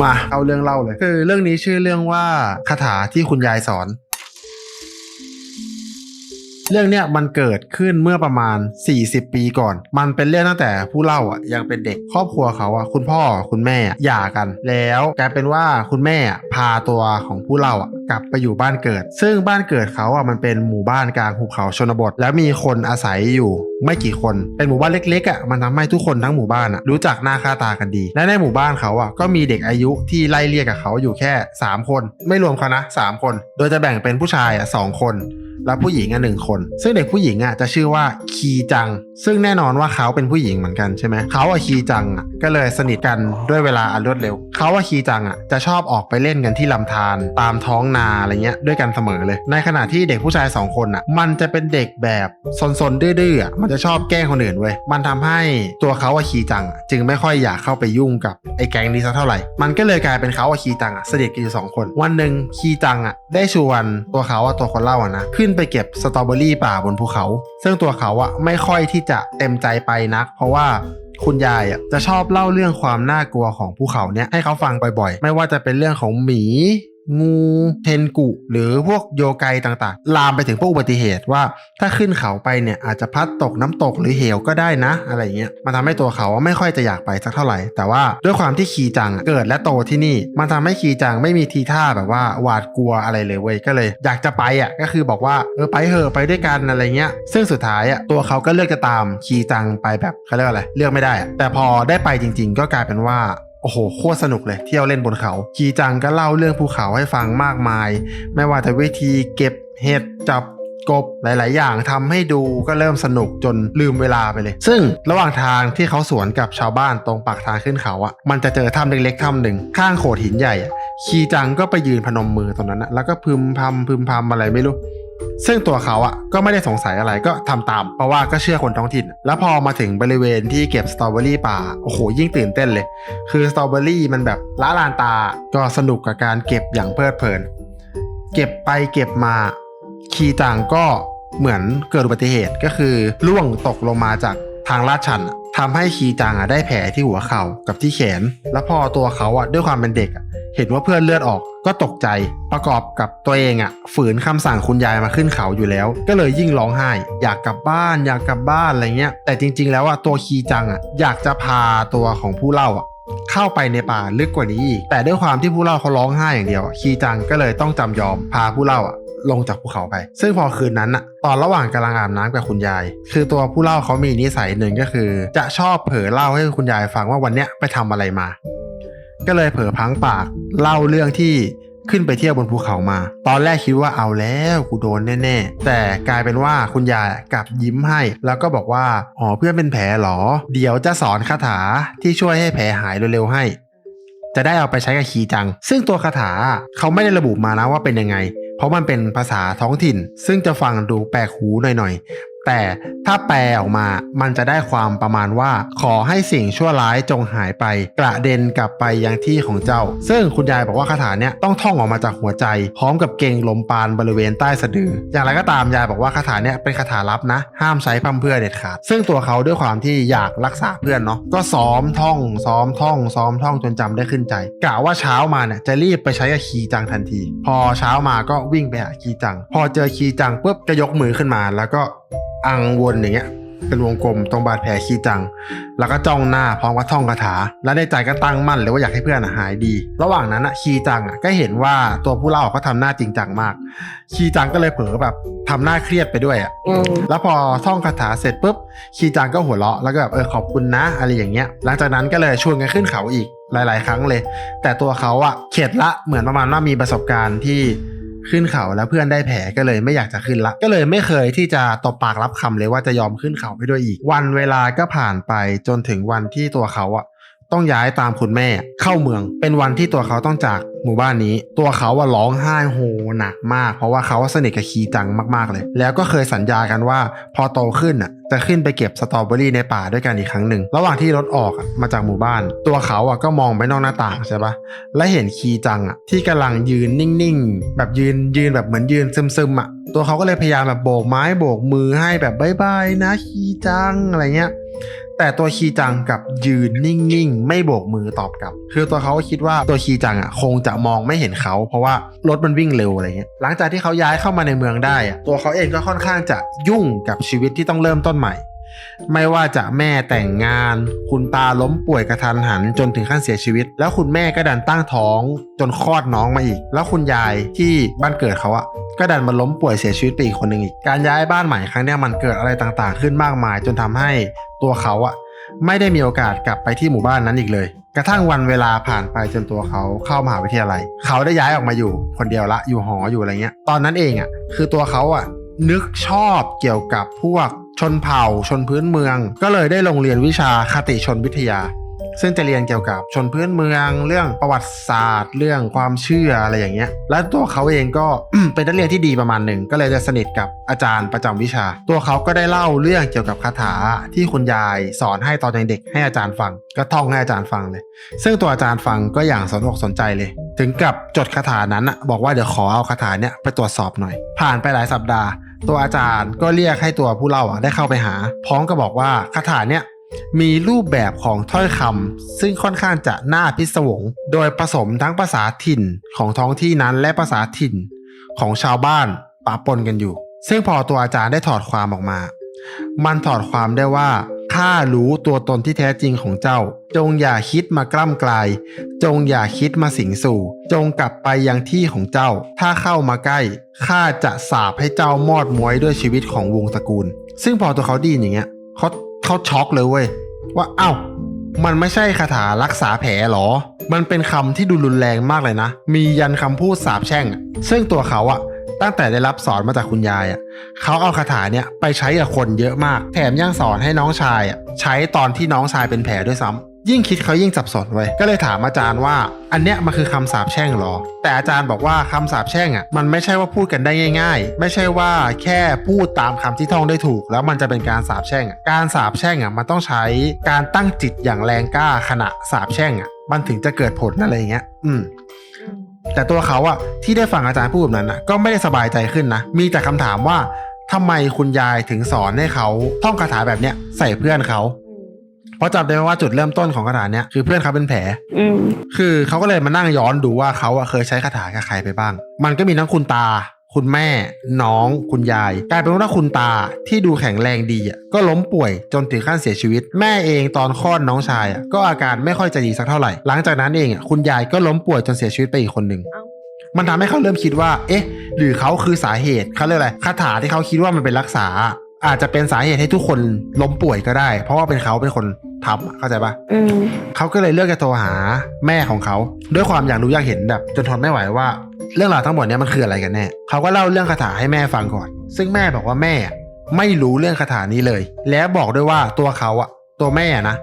มาเอาเรื่องเล่าเลย คือเรื่องนี้ชื่อเรื่องว่าคาถาที่คุณยายสอน เรื่องเนี้ยมันเกิดขึ้นเมื่อประมาณ 40 ปีก่อน มันเป็นเรื่องตั้งแต่ผู้เล่าอะยังเป็นเด็กครอบครัวเขาอะคุณพ่อคุณแม่หย่ากัน แล้วกลายเป็นว่าคุณแม่อะพาตัวของผู้เล่าอะกลับไปอยู่บ้านเกิด ซึ่งบ้านเกิดเขาอะมันเป็นหมู่บ้านกลางหุบเขาชนบท แล้วมีคนอาศัยอยู่ไม่กี่คน เป็นหมู่บ้านเล็กๆอะมันทำให้ทุกคนทั้งหมู่บ้านอะรู้จักหน้าค่าตากันดี และในหมู่บ้านเขาอะก็มีเด็กอายุที่ไล่เรียกกับเขาอยู่แค่ 3 คน ไม่รวมเขานะสามคน โดยจะแบ่งเป็นผู้ชายอะสองคน และผู้หญิงอะหนึ่งคน ซึ่งเด็กผู้หญิงอะจะชื่อว่าคีจัง ซึ่งแน่นอนว่าเขาเป็นผู้หญิงเหมือนกันใช่ไหมเขาอะคีจังอะก็เลยสนิทกันด้วยเวลาอันรวดเร็ว เขาอะคีจังอะจะชอบออกไปเล่นกันที่ลำธารตามท้องนาอะไรเงี้ยด้วยกันเสมอเลย ในขณะที่เด็กผู้ชายสองคนอะมันจะเป็นเด็กแบบซนๆดื้อๆอะมันจะชอบแกล้งคนอื่นเว้ยมันทำให้ตัวเขาอะคีจัง จึงไม่ค่อยอยากเข้าไปยุ่งกับไอ้แก๊งนี้สักเท่าไหร่มันก็เลยกลายเป็นเขาอะคีจังอะสนิทกันอยู่สองคน วันหนึ่งคีจังอะได้ชวนตัวเขาอะตัวคนเล่าอะนะขึ้นไปเก็บสตรอเบอรี่ป่าบนภูเขา ซึ่งตัวเขาอะไม่ค่อยที่จะเต็มใจไปนัก เพราะว่าคุณยายอะจะชอบเล่าเรื่องความน่ากลัวของภูเขาเนี้ยให้เขาฟังบ่อยๆ ไม่ว่าจะเป็นเรื่องของหมี งูเทนกุ หรือพวกโยไกต่างๆ ลามไปถึงพวกอุบัติเหตุว่า ถ้าขึ้นเขาไปเนี่ยอาจจะพัดตกน้ำตกหรือเหวก็ได้นะ อะไรเงี้ยมันทำให้ตัวเขาไม่ค่อยจะอยากไปสักเท่าไหร่ แต่ว่าด้วยความที่คีจังเกิดและโตที่นี่ มันทำให้คีจังไม่มีทีท่าแบบว่าหวาดกลัวอะไรเลยเว้ยก็เลย อยากจะไปอะก็คือบอกว่าเออไปเถอะไปด้วยกันอะไรเงี้ย ซึ่งสุดท้ายอะตัวเขาก็เลือกจะตามคีจังไปแบบเขาเรียกว่าอะไรเลือกไม่ได้ แต่พอได้ไปจริง ๆ ก็กลายเป็นว่า โอ้โหโคตรสนุกเลยเที่ยวเล่นบนเขาคีจังก็เล่าเรื่องภูเขาให้ฟังมากมาย ไม่ว่าจะวิธีเก็บเห็ดจับกบหลาย ๆ อย่างทำให้ดูก็เริ่มสนุกจนลืมเวลาไปเลย ซึ่งระหว่างทางที่เขาสวนกับชาวบ้านตรงปากทางขึ้นเขาอะมันจะเจอถ้ำเล็ก ๆ ถ้ำหนึ่งข้างโขดหินใหญ่คีจังก็ไปยืนพนมมือตรงนั้นนะแล้วก็พึมพำพึมพำอะไรไม่รู้ซึ่งตัวเขาอะก็ไม่ได้สงสัยอะไรก็ทำตาม เพราะว่าก็เชื่อคนท้องถิ่น แล้วพอมาถึงบริเวณที่เก็บสตรอเบอรี่ป่าโอ้โหยิ่งตื่นเต้นเลย คือสตรอเบอรี่มันแบบล้าลานตาก็สนุกกับการเก็บอย่างเพลิดเพลิน เก็บไปเก็บมาคีจังก็เหมือนเกิดอุบัติเหตุก็คือล่วงตกลงมาจากทางลาดชันอะทำให้คีจังอะได้แผลที่หัวเข่ากับที่แขน แล้วพอตัวเขาอะด้วยความเป็นเด็กเห็นว่าเพื่อนเลือดออก ก็ตกใจประกอบกับตัวเองอะฝืนคำสั่งคุณยายมาขึ้นเขาอยู่แล้ว ก็เลยยิ่งร้องไห้ อยากกลับบ้านอยากกลับบ้านอะไรเงี้ยแต่จริง ๆ แล้วอะตัวคีจังอะอยากจะพาตัวของผู้เล่าอะเข้าไปในป่าลึกกว่านี้อีก แต่ด้วยความที่ผู้เล่าเขาร้องไห้อย่างเดียวคีจังก็เลยต้องจำยอมพาผู้เล่าอะลงจากภูเขาไป ซึ่งพอคืนนั้นอะตอนระหว่างกำลังอาบน้ำกับคุณยาย คือตัวผู้เล่าเขามีนิสัยหนึ่งก็คือ จะชอบเผลอเล่าให้คุณยายฟังว่าวันเนี้ยไปทำอะไรมา ก็เลยเผลอพังปากเล่าเรื่องที่ขึ้นไปเที่ยวบนภูเขามา ตอนแรกคิดว่าเอาแล้วกูโดนแน่ๆ แต่กลายเป็นว่าคุณยายกลับยิ้มให้ แล้วก็บอกว่า อ๋อเพื่อนเป็นแผลเหรอ เดี๋ยวจะสอนคาถาที่ช่วยให้แผลหายเร็วๆให้ จะได้เอาไปใช้กับคีจัง ซึ่งตัวคาถาเขาไม่ได้ระบุมานะว่าเป็นยังไง เพราะมันเป็นภาษาท้องถิ่น ซึ่งจะฟังดูแปลกหูหน่อยๆ แต่ถ้าแปลออกมา มันจะได้ความประมาณว่า ขอให้สิ่งชั่วร้ายจงหายไป กระเด็นกลับไปยังที่ของเจ้า ซึ่งคุณยายบอกว่าคาถาเนี้ยต้องท่องออกมาจากหัวใจ พร้อมกับเกงลมปานบริเวณใต้สะดือ อย่างไรก็ตามยายบอกว่าคาถาเนี้ยเป็นคาถาลับนะ ห้ามใช้พร่ำเพื่อเด็ดขาด ซึ่งตัวเขาด้วยความที่อยากรักษาเพื่อนเนาะ ก็ซ้อมท่อง ซ้อมท่อง ซ้อมท่องจนจำได้ขึ้นใจ กะว่าเช้ามาเนี่ยจะรีบไปใช้กับคีจังทันที พอเช้ามาก็วิ่งไปหาคีจัง พอเจอคีจังปุ๊บก็ยกมือขึ้นมาแล้วก็ อังวนอย่างเงี้ย เป็นวงกลมตรงบาดแผลขี้จัง แล้วก็จ้องหน้าพร้อมกับท่องคาถา แล้วในใจก็ตั้งมั่นเลยว่าอยากให้เพื่อนอะหายดี ระหว่างนั้นอะคีจังอะก็เห็นว่าตัวผู้เล่าเขาทำหน้าจริงจังมากคีจังก็เลยเผลอแบบทำหน้าเครียดไปด้วยอะอืมแล้วพอท่องคาถาเสร็จปุ๊บคีจังก็หัวเราะแล้วก็แบบเออขอบคุณนะอะไรอย่างเงี้ย หลังจากนั้นก็เลยชวนกันขึ้นเขาอีกหลาย ๆ ครั้งเลย แต่ตัวเขาอะเข็ดละเหมือนประมาณว่ามีประสบการณ์ที่ ขึ้นเขาแล้วเพื่อนได้แผลก็เลยไม่อยากจะขึ้นละ ก็เลยไม่เคยที่จะตบปากรับคำเลยว่าจะยอมขึ้นเขาไปด้วยอีก วันเวลาก็ผ่านไปจนถึงวันที่ตัวเขาอะ ต้องย้ายตามคุณแม่ เข้าเมืองเป็นวันที่ตัวเขาต้องจากหมู่บ้านนี้ ตัวเขาว่าร้องไห้โฮหนักมาก เพราะว่าเขาสนิทกับคีจังมากๆเลย แล้วก็เคยสัญญากันว่า พอโตขึ้นอะจะขึ้นไปเก็บสตรอเบอรี่ในป่าด้วยกันอีกครั้งหนึ่งระหว่างที่รถออกมาจากหมู่บ้าน ตัวเขาอะก็มองไปนอกหน้าต่างใช่ปะและเห็นคีจังอะที่กำลังยืนนิ่งๆ แบบยืนยืนแบบเหมือนยืนซึมๆอะตัวเขาก็เลยพยายามแบบโบกไม้โบกมือให้แบบบายบายนะคีจังอะไรเงี้ย แต่ตัวคีจังกับยืนนิ่งๆ ไม่โบกมือตอบกลับ คือตัวเขาคิดว่าตัวคีจังอะคงจะมองไม่เห็นเขา เพราะว่ารถมันวิ่งเร็วอะไรเงี้ยหลังจากที่เขาย้ายเข้ามาในเมืองได้อะตัวเขาเองก็ค่อนข้างจะยุ่งกับชีวิตที่ต้องเริ่มต้นใหม่ ไม่ว่าจะแม่แต่งงาน คุณตาล้มป่วยกระทันหันจนถึงขั้นเสียชีวิต แล้วคุณแม่ก็ดันตั้งท้องจนคลอดน้องมาอีก แล้วคุณยายที่บ้านเกิดเขาอะ ก็ดันมาล้มป่วยเสียชีวิตไปอีกคนหนึ่งอีก การย้ายบ้านใหม่ครั้งนี้มันเกิดอะไรต่างๆ ขึ้นมากมาย จนทำให้ตัวเขาอะไม่ได้มีโอกาสกลับไปที่หมู่บ้านนั้นอีกเลย กระทั่งวันเวลาผ่านไปจนตัวเขาเข้ามหาวิทยาลัย เขาได้ย้ายออกมาอยู่ คนเดียวละอยู่หออยู่อะไรเงี้ย ตอนนั้นเองอะคือตัวเขาอะนึกชอบเกี่ยวกับพวกชนเผ่าชนพื้นเมือง ก็เลยได้ลงเรียนวิชาคติชนวิทยา ซึ่งจะเรียนเกี่ยวกับชนพื้นเมือง เรื่องประวัติศาสตร์ เรื่องความเชื่ออะไรอย่างเงี้ย และตัวเขาเองก็เป็นนักเรียนที่ดีประมาณหนึ่งก็เลยจะสนิทกับอาจารย์ประจำวิชา ตัวเขาก็ได้เล่าเรื่องเกี่ยวกับคาถาที่คุณยายสอนให้ตอนยังเด็กให้อาจารย์ฟัง ก็ท่องให้อาจารย์ฟังเลย ซึ่งตัวอาจารย์ฟังก็อย่างสนอกสนใจเลย ถึงกับจดคาถานั้นอะบอกว่าเดี๋ยวขอเอาคาถาเนี้ยไปตรวจสอบหน่อย ผ่านไปหลายสัปดาห์ตัวอาจารย์ก็เรียกให้ตัวผู้เล่าได้เข้าไปหา พร้อมกับบอกว่าคาถาเนี้ย มีรูปแบบของถ้อยคำซึ่งค่อนข้างจะน่าพิศวง โดยผสมทั้งภาษาถิ่นของท้องที่นั้นและภาษาถิ่นของชาวบ้านปะปนกันอยู่ ซึ่งพอตัวอาจารย์ได้ถอดความออกมา มันถอดความได้ว่าข้ารู้ตัวตนที่แท้จริงของเจ้า จงอย่าคิดมากล้ำกลาย จงอย่าคิดมาสิงสู่ จงกลับไปยังที่ของเจ้า ถ้าเข้ามาใกล้ข้าจะสาปให้เจ้ามอดม้วยด้วยชีวิตของวงตระกูล ซึ่งพอตัวเขาดีอย่างเงี้ยเขา เขาช็อกเลยเว้ยว่าเอ้ามันไม่ใช่คาถารักษาแผลหรอ มันเป็นคำที่ดูรุนแรงมากเลยนะ มียันคำพูดสาบแช่ง ซึ่งตัวเขาอะตั้งแต่ได้รับสอนมาจากคุณยายอะเขาเอาคาถาเนี่ยไปใช้กับคนเยอะมาก แถมยังสอนให้น้องชายอะใช้ตอนที่น้องชายเป็นแผลด้วยซ้ำ ยิ่งคิดเขายิ่งสับสนเว้ยก็เลยถามอาจารย์ว่า อันเนี้ยมันคือคำสาปแช่งหรอ แต่อาจารย์บอกว่าคำสาปแช่งอะมันไม่ใช่ว่าพูดกันได้ง่าย ๆ ไม่ใช่ว่าแค่พูดตามคำที่ท่องได้ถูก แล้วมันจะเป็นการสาปแช่งการสาปแช่งอะมันต้องใช้การตั้งจิตอย่างแรงกล้าขณะสาปแช่งอะมันถึงจะเกิดผลอะไรอย่างเงี้ย อืมแต่ตัวเขาอะที่ได้ฟังอาจารย์พูดแบบนั้นอะก็ไม่ได้สบายใจขึ้นนะ มีแต่คำถามว่าทำไมคุณยายถึงสอนให้เขาท่องคาถาแบบเนี้ยใส่เพื่อนเขา ราะจำได้ไหมว่าจุดเริ่มต้นของคาถาเนี้ยคือเพื่อนเขาเป็นแผลอืมคือเขาก็เลยมานั่งย้อนดูว่าเขาอะเคยใช้คาถากับใครไปบ้าง มันก็มีทั้งคุณตา คุณแม่ น้อง คุณยาย กลายเป็นว่าคุณตาที่ดูแข็งแรงดีอะก็ล้มป่วยจนถึงขั้นเสียชีวิต แม่เองตอนคลอดน้องชายอะก็อาการไม่ค่อยจะดีสักเท่าไหร่ หลังจากนั้นเองอะคุณยายก็ล้มป่วยจนเสียชีวิตไปอีกคนหนึ่งเอ้ามันทำให้เขาเริ่มคิดว่า เอ๊ะ หรือเขาคือสาเหตุเขาเรียกอะไร คาถาที่เขาคิดว่ามันเป็นรักษา อาจจะเป็นสาเหตุให้ทุกคนล้มป่วยก็ได้ เพราะว่าเป็นเขาเป็นคนทำอะเข้าใจปะอืมเขาก็เลยเลือกจะโทรหาแม่ของเขาด้วยความอยากรู้อยากเห็นแบบ จนทนไม่ไหวว่า เรื่องราวทั้งหมดเนี้ยมันคืออะไรกันแน่เขาก็เล่าเรื่องคาถาให้แม่ฟังก่อน ซึ่งแม่บอกว่าแม่ไม่รู้เรื่องคาถานี้เลย และบอกด้วยว่าตัวเขาอะตัวแม่นะ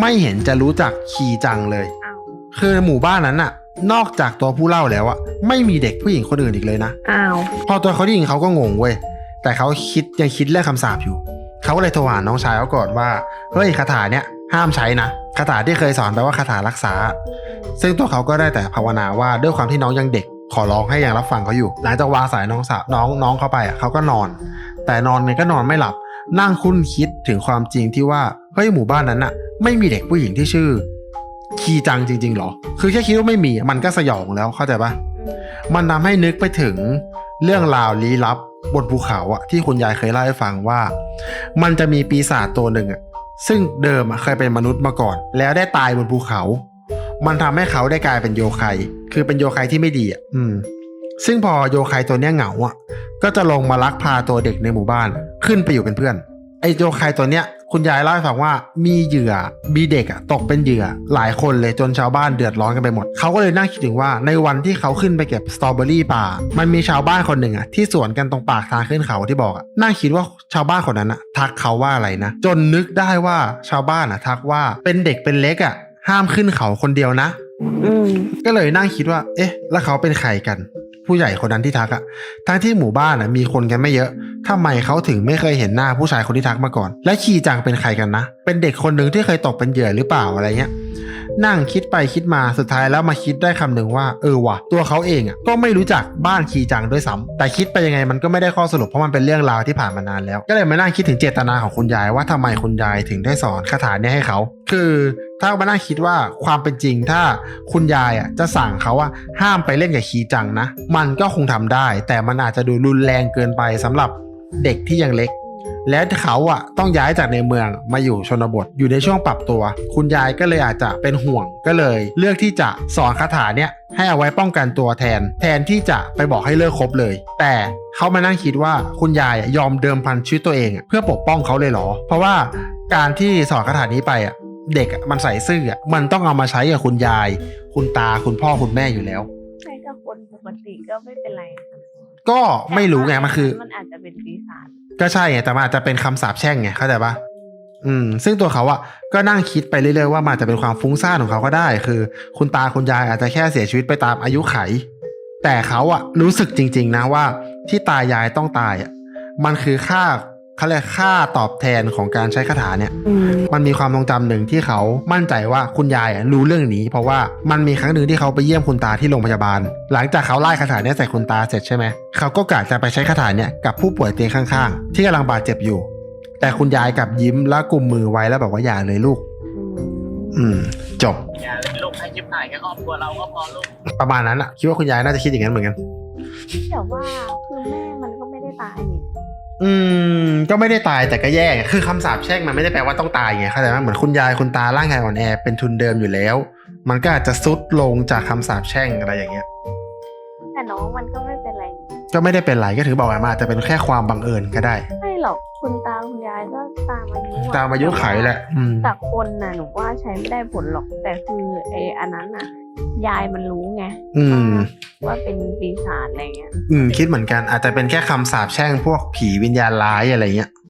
ไม่เห็นจะรู้จักคีจังเลยอ้าวคือหมู่บ้านนั้นอะนอกจากตัวผู้เล่าแล้วอะไม่มีเด็กผู้หญิงคนอื่นอีกเลยนะอ้าวพอตัวเขาได้ยินเขาก็งงเว้ย แต่เขาคิดยังคิดเรื่องคำสาปอยู่ เขาก็เลยโทรหาน้องชายเขาก่อนว่า เฮ้ยคาถาเนี้ยห้ามใช้นะคาถาที่เคยสอนไปว่าคาถารักษา ซึ่งตัวเขาก็ได้แต่ภาวนาว่าด้วยความที่น้องยังเด็ก ขอร้องให้ยังรับฟังเขาอยู่ หลังจากวางสายน้องสาวน้องน้องเขาไปอะเขาก็นอน แต่นอนเนี่ยก็นอนไม่หลับ นั่งคุ้นคิดถึงความจริงที่ว่าเฮ้ยหมู่บ้านนั้นอะไม่มีเด็กผู้หญิงที่ชื่อ คีจังจริงๆหรอ คือแค่คิดว่าไม่มีมันก็สยองแล้วเข้าใจปะมันทำให้นึกไปถึงเรื่องราวลี้ลับ บนภูเขาอะที่คุณยายเคยเล่าให้ฟังว่า มันจะมีปีศาจตัวหนึ่งอะซึ่งเดิมเคยเป็นมนุษย์มาก่อน แล้วได้ตายบนภูเขา มันทำให้เขาได้กลายเป็นโยไคคือเป็นโยไคที่ไม่ดีอะอืม ซึ่งพอโยไคตัวเนี้ยเหงาอะ ก็จะลงมาลักพาตัวเด็กในหมู่บ้าน ขึ้นไปอยู่เป็นเพื่อน ไอโยไคตัวเนี้ยคุณยายเล่าให้ฟังว่ามีเหยื่อมีเด็กอะตกเป็นเหยื่อหลายคนเลยจนชาวบ้านเดือดร้อนกันไปหมด เขาก็เลยนั่งคิดถึงว่าในวันที่เขาขึ้นไปเก็บสตรอเบอรี่ป่า มันมีชาวบ้านคนหนึ่งอะที่สวนกันตรงปากทางขึ้นเขาที่บอกอะนั่งคิดว่าชาวบ้านคนนั้นอะทักเขาว่าอะไรนะ จนนึกได้ว่าชาวบ้านอะทักว่าเป็นเด็กเป็นเล็กอะห้ามขึ้นเขาคนเดียวนะอืมก็เลยนั่งคิดว่า เอ๊ะ แล้วเขาเป็นใครกัน ผู้ใหญ่คนนั้นที่ทักอะทั้งที่หมู่บ้านอะมีคนกันไม่เยอะทำไมเขาถึงไม่เคยเห็นหน้าผู้ชายคนที่ทักมาก่อน และคีจังเป็นใครกันนะ เป็นเด็กคนหนึ่งที่เคยตกเป็นเหยื่อหรือเปล่าอะไรเงี้ย นั่งคิดไปคิดมาสุดท้ายแล้วมาคิดได้คำหนึ่งว่าเออว่ะตัวเขาเองอะก็ไม่รู้จักบ้านคีจังด้วยซ้ำแต่คิดไปยังไงมันก็ไม่ได้ข้อสรุปเพราะมันเป็นเรื่องราวที่ผ่านมานานแล้ว ก็เลยมานั่งคิดถึงเจตนาของคุณยายว่าทำไมคุณยายถึงได้สอนคาถาเนี่ยให้เขา คือถ้ามานั่งคิดว่าความเป็นจริงถ้าคุณยายอะจะสั่งเขาว่าห้ามไปเล่นกับคีจังนะ มันก็คงทำได้ แต่มันอาจจะดูรุนแรงเกินไปสำหรับเด็กที่ยังเล็ก และเขาอะต้องย้ายจากในเมืองมาอยู่ชนบทอยู่ในช่วงปรับตัว คุณยายก็เลยอาจจะเป็นห่วงก็เลย เลือกที่จะสอนคาถาเนี่ยให้เอาไว้ป้องกันตัวแทน แทนที่จะไปบอกให้เลิกคบเลย แต่เขามานั่งคิดว่าคุณยายอะยอมเดิมพันชีวิตตัวเองอะเพื่อปกป้องเขาเลยเหรอ เพราะว่าการที่สอนคาถานี้ไปอะเด็กอะมันใส่ซื่ออะมันต้องเอามาใช้กับคุณยาย คุณตาคุณพ่อคุณแม่อยู่แล้วใช่ก็คนปกติก็ไม่เป็นไรก็ไม่รู้ไงมันคือมันอาจจะเป็นปีศาจ ก็ใช่ไงแต่มันอาจจะเป็นคำสาปแช่งไงเข้าใจปะอืม ซึ่งตัวเขาอะก็นั่งคิดไปเรื่อยๆว่ามันอาจจะเป็นความฟุ้งซ่านของเขาก็ได้ คือ คุณตาคุณยายอาจจะแค่เสียชีวิตไปตามอายุไข แต่เขาอะรู้สึกจริง ๆ นะว่า ที่ตายายต้องตายอะมันคือค่าเขาเรียกค่าตอบแทนของการใช้คาถาเนี่ยอื มมันมีความทรงจำหนึ่งที่เขามั่นใจว่าคุณยายอะรู้เรื่องนี้ เพราะว่ามันมีครั้งหนึ่งที่เขาไปเยี่ยมคุณตาที่โรงพยาบาล หลังจากเขาไล่คาถาเนี่ยใส่คุณตาเสร็จใช่ไหมเขาก็กะจะไปใช้คาถาเนี่ยกับผู้ป่วยเตียงข้างๆ ที่กำลังบาดเจ็บอยู่ แต่คุณยายกลับยิ้มแล้วกุมมือไว้แล้วบอกว่าอย่าเลยลูก อืม จบอย่าเลยลูกให้ชิบหายแค่ครอบครัวเราก็พอลูกประมาณนั้นอะคิดว่าคุณยายน่าจะคิดอย่างนั้นเหมือนกันแต่ว่า อืม ก็ไม่ได้ตายแต่ก็แย่ไงคือคำสาปแช่งมันไม่ได้แปลว่าต้องตายไงเข้าใจไหมเหมือนคุณยายคุณตาร่างกายอ่อนแอเป็นทุนเดิมอยู่แล้ว มันก็อาจจะซุดลงจากคำสาปแช่งอะไรอย่างเงี้ย แต่น้องมันก็ไม่เป็นไรนี่ก็ไม่ได้เป็นไรก็ถือบอกว่ามันอาจจะเป็นแค่ความบังเอิญก็ได้ ไม่หรอกคุณตาคุณยายก็ตามอายุะตามอายุไขแหละอืม แต่คนน่ะหนูว่าใช้ไม่ได้ผลหรอกแต่คือไอ้อันนั้นน่ะ ยายมันรู้ไงอืม ว่าเป็นปีศาจอะไรเงี้ยอืมคิดเหมือนกันอาจจะเป็นแค่คำสาปแช่งพวกผีวิญญาณร้ายอะไรเงี้ย